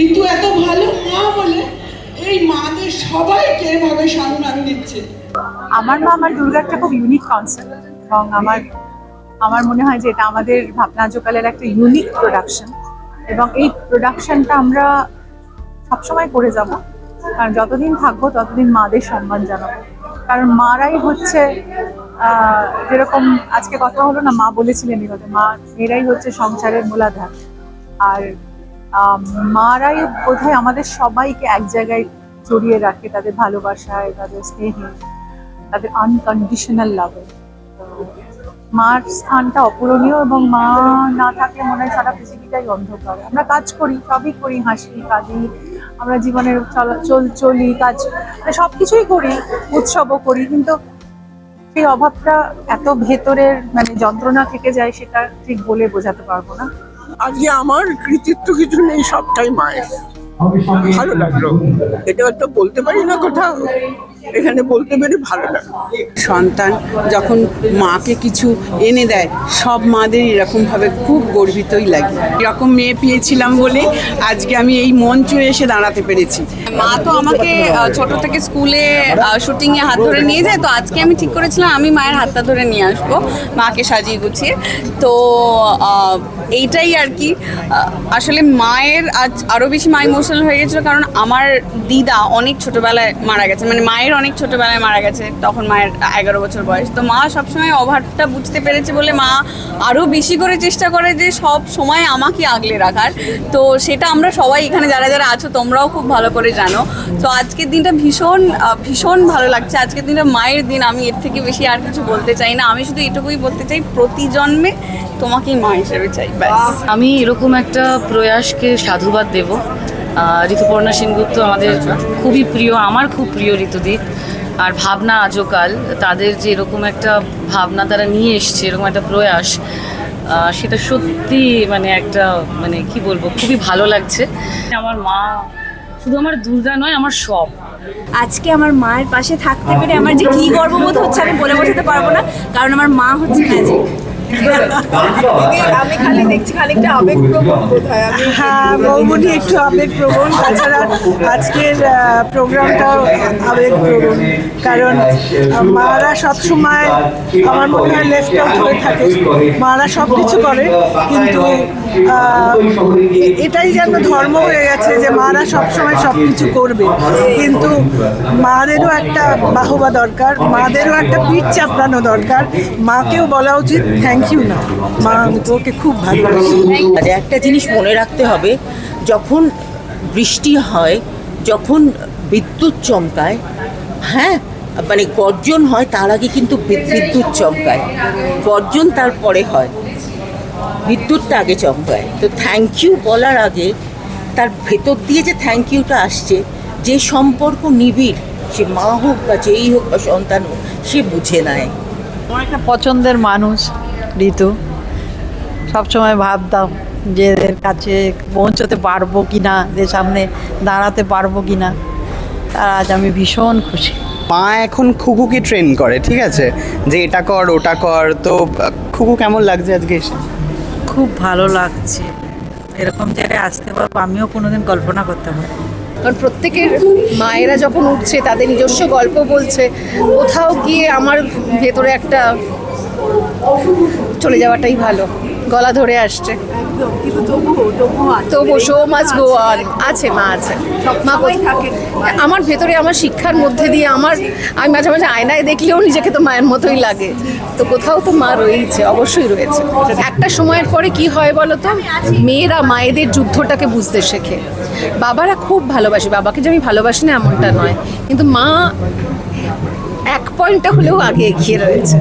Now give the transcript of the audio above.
ঋতু এত ভালো? মা বলে এই মাদের সবাইকে এভাবে সম্মান দিচ্ছে? আমার মা আমার দুর্গা একটা খুব ইউনিক কনসেপ্ট এবং আমার আমার মনে হয় যে এটা আমাদের ভাবনা জোকালের একটা ইউনিক প্রোডাকশন এবং এই প্রোডাকশনটা আমরা সবসময় করে যাব। কারণ যতদিন থাকব, ততদিন মাদের সম্মান জানাব। কারণ মারাই হচ্ছে যেরকম আজকে কথা হলো না, মা বলেছিলেন এই কথা, মা, মেয়েরাই হচ্ছে সংসারের মূলাধার। আর মারাই বোধহয় আমাদের সবাইকে এক জায়গায় জড়িয়ে রাখে তাদের ভালোবাসায়, তাদের স্নেহে, তাদের আনকন্ডিশনাল লাভে মার স্থানটা অপূরণীয় এবং মা না থাকলে মনে হয় সারা পৃথিবীটাই অন্ধকার। আমরা কাজ করি, সবই করি, হাসি, কাঁদি, আমরা জীবনের চলাচল চলি কাজ মানে সব কিছুই করি, উৎসবও করি, কিন্তু সেই অভাবটা এত ভেতরের মানে যন্ত্রণা থেকে যায় সেটা ঠিক বলে বোঝাতে পারব না। আজকে আমার কৃতিত্ব কিছু নেই সবটাই মায়ের। ভালো লাগল। এটা তো বলতে পারি না কোথাও এখানে বলতে পেরে ভালো লাগল। সন্তান যখন মাকে কিছু এনে দেয় সব মাদের এরকমভাবে খুব গর্বিতই লাগে। এরকম মেয়ে পেয়েছিলাম বলে আজকে আমি এই মঞ্চে এসে দাঁড়াতে পেরেছি। মা তো আমাকে ছোট থেকে স্কুলে শুটিংয়ে হাত ধরে নিয়ে যায় তো আজকে আমি ঠিক করেছিলাম আমি মায়ের হাতটা ধরে নিয়ে আসব মাকে সাজিয়ে গুছিয়ে। তো আহ, এইটাই আর কি। আসলে মায়ের আজ আরও বেশি মা ইমোশনাল হয়ে গেছিল কারণ আমার দিদা অনেক ছোটবেলায় মারা গেছে। মানে মায়ের অনেক ছোটবেলায় মারা গেছে, তখন মায়ের এগারো বছর বয়স। তো মা সবসময় অভাবটা বুঝতে পেরেছে বলে মা আরও বেশি করে চেষ্টা করে যে সব সময় আমাকে আগলে রাখার। তো সেটা আমরা সবাই এখানে যারা যারা আছো, তোমরাও খুব ভালো করে জানো। তো আজকের দিনটা ভীষণ ভীষণ ভালো লাগছে। আজকের দিনটা মায়ের দিন, আমি এর থেকে বেশি আর কিছু বলতে চাই না। আমি শুধু এটুকুই বলতে চাই প্রতি জন্মে তোমাকেই মা হিসেবে চাই। ব্যাস। আমি এরকম একটা প্রয়াসকে সাধুবাদ দেব। ঋতুপর্ণা সেনগুপ্ত আমাদের খুবই প্রিয় আমার খুব প্রিয় ঋতুদি আর ভাবনা আজকাল তাদের যে এরকম একটা ভাবনা তারা নিয়ে এসছে এরকম একটা প্রয়াস সেটা সত্যি মানে একটা মানে কি বলব খুবই ভালো লাগছে। আমার মা শুধু আমার দুর্গা নয় আমার সব। আজকে আমার মায়ের পাশে থাকতে পেরে আমার যে কি গর্ববোধ হচ্ছে আমি বলে বোঝাতে পারব না কারণ আমার মা হচ্ছে ম্যাজিক আমি খালি দেখছি খানিকটা আবেগপ্রবণ বোধ হয়। মৌবনি একটু আবেগপ্রবণ, তাছাড়া আজকের প্রোগ্রামটাও আবেগপ্রবণ, কারণ মারা সবসময় আমার মনে হয় লেফট আউট হয়ে থাকে। মারা সব কিছু করে, কিন্তু এটাই যেন ধর্ম হয়ে গেছে যে মারা সবসময় সব কিছু করবে। কিন্তু মাদেরও একটা বাহবা দরকার, মাদেরও একটা পিঠ চাপড়ানো দরকার। মাকেও বলা উচিত থ্যাংক না। মা, আমি তোকে খুব ভালোবাসি। আর একটা জিনিস মনে রাখতে হবে, যখন বৃষ্টি হয়, যখন বিদ্যুৎ চমকায় হ্যাঁ মানে গর্জন হয়, তার আগে কিন্তু বিদ্যুৎ চমকায়। গর্জন তারপরে হয়। বিদ্যুৎটা আগে চমকায়। তো থ্যাংক ইউ বলার আগে, তার ভেতর দিয়ে যে থ্যাংক ইউটা আসছে, যে সম্পর্ক নিবিড়, সে মা হোক বা যেই হোক বা সন্তান হোক, সে বুঝে নেয়। আমার একটা পছন্দের মানুষ। ঋতু সবসময় ভাবতাম যে এদের কাছে পৌঁছতে পারব কি না এদের সামনে দাঁড়াতে পারব কি না আর আজ আমি ভীষণ খুশি। মা এখন খুকুকে ট্রেন করে ঠিক আছে? যে এটা কর ওটা কর। তো খুকু কেমন লাগছে আজকে এসে? খুব ভালো লাগছে। এরকম জায়গায় আসতে পারব আমিও কোনোদিন কল্পনা করতে পারি কারণ প্রত্যেকের মায়েরা যখন উঠছে তাদের নিজস্ব গল্প বলছে। কোথাও গিয়ে আমার ভেতরে একটা চলে যাওয়াটাই ভালো। গলা ধরে আসছে। তবু শো মাছ গো অন আছে মা আছে। মা থাকে। আমার ভেতরে আমার শিক্ষার মধ্যে দিয়ে আমার আমি মাঝে মাঝে আয়নায় দেখলেও নিজেকে তো মায়ের মতোই লাগে। তো কোথাও তো মা রয়েছে অবশ্যই রয়েছে। একটা সময়ের পরে কি হয় বলো তো? মেয়েরা মায়েদের যুদ্ধটাকে বুঝতে শেখে। বাবারা খুব ভালোবাসে। বাবাকে যে আমি ভালোবাসি না এমনটা নয়। কিন্তু মা এক পয়েন্টটা হলেও আগে এগিয়ে রয়েছে।